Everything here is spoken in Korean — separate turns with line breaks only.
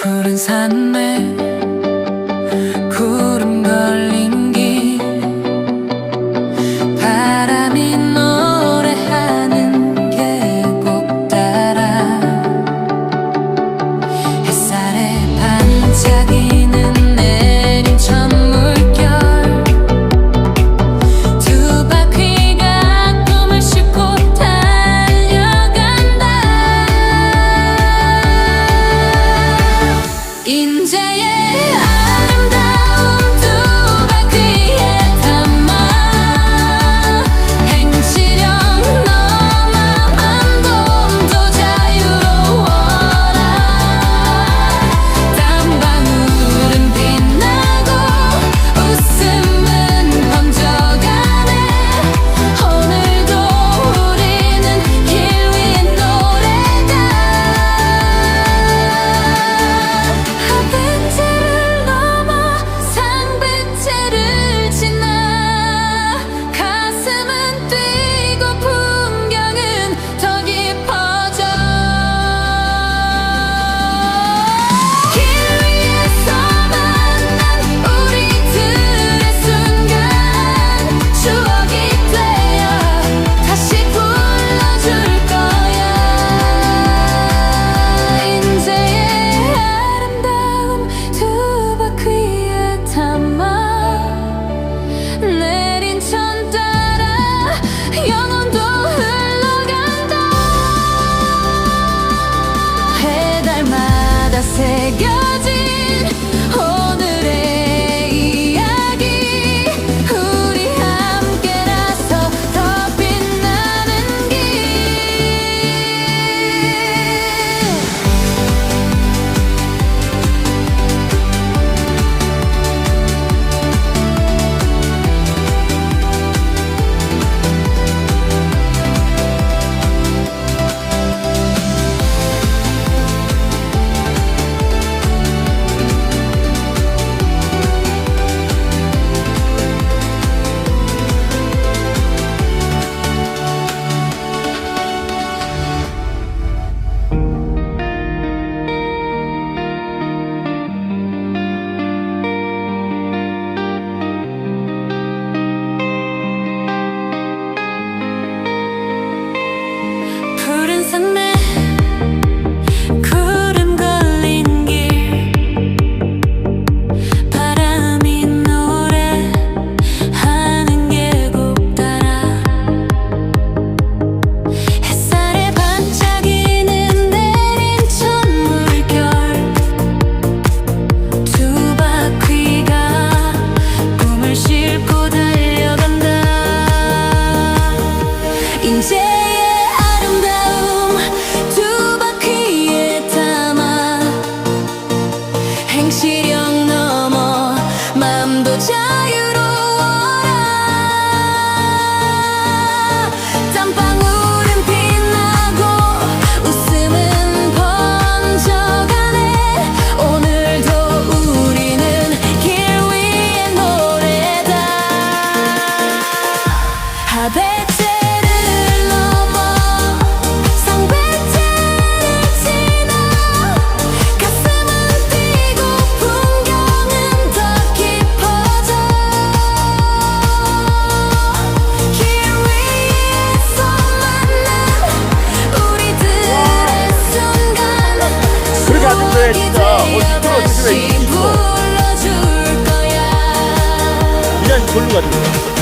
푸른 산맥. 행시령 넘어 맘도 자유로워라. 땀방울은 빛나고 웃음은 번져가네. 오늘도 우리는 길 위의 노래다.
하베트 기도해 진짜 어 시끄러워
조심해
이거
시끄러워
그냥 돌로 가지고